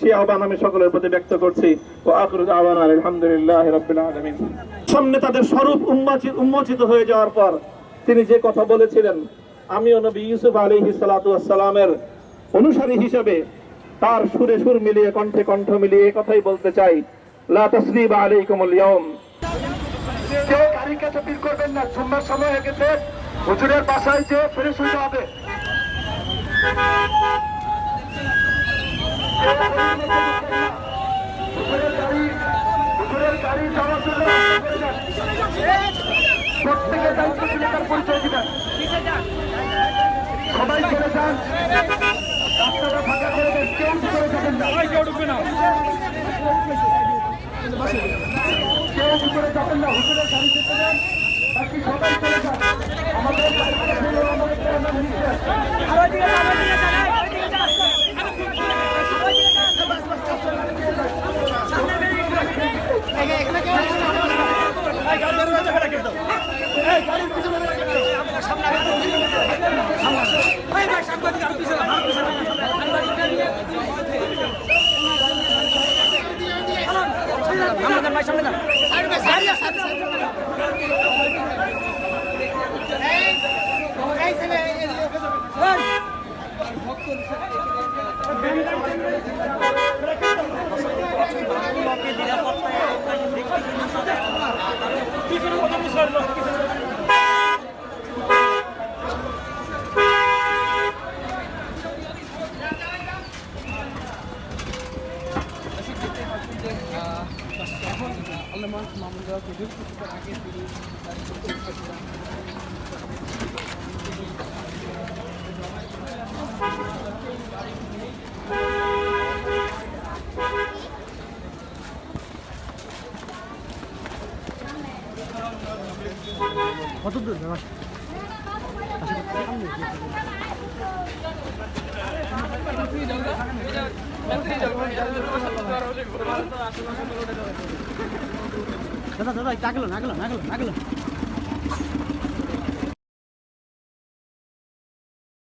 সেই আহ্বান আমি সকলের প্রতি ব্যক্ত করছি। সামনে তাদের স্বরূপ উন্মোচিত উন্মোচিত হয়ে যাওয়ার পর তিনি যে কথা বলেছিলেন, আমিও নবী ইউসুফ আলাইহিস সালাতু ওয়াসসালামের অনুসারী হিসেবে তার সুরে সুর মিলিয়ে, কণ্ঠে কণ্ঠ মিলিয়ে কথাই বলতে চাই। লা তাসরিবা আলাইকুমুল ইয়াউম। কেউ গাড়িকে চাপির করবেন না। জুম্মার সময় হয়ে গেছে। হুজুরের বাসায় যে ফ্রেশ হইতে হবে। প্রত্যেকের দায়িত্ব ছিল তার পরিচয় দিবেন সবাই চলে যান রাস্তাটা ফাঁকা করে দেন কেউ করে যাবেন না কেউ ভিতরে যাবেন না হুজুরের গাড়ি যেতে দেন বাকি সবাই চলে যান আমাদের দায়িত্ব হলো আমাদের প্রেরণা নিচ্ছে দাদা দাদা একটু আগলো না দাদা না নাগলো না আগলো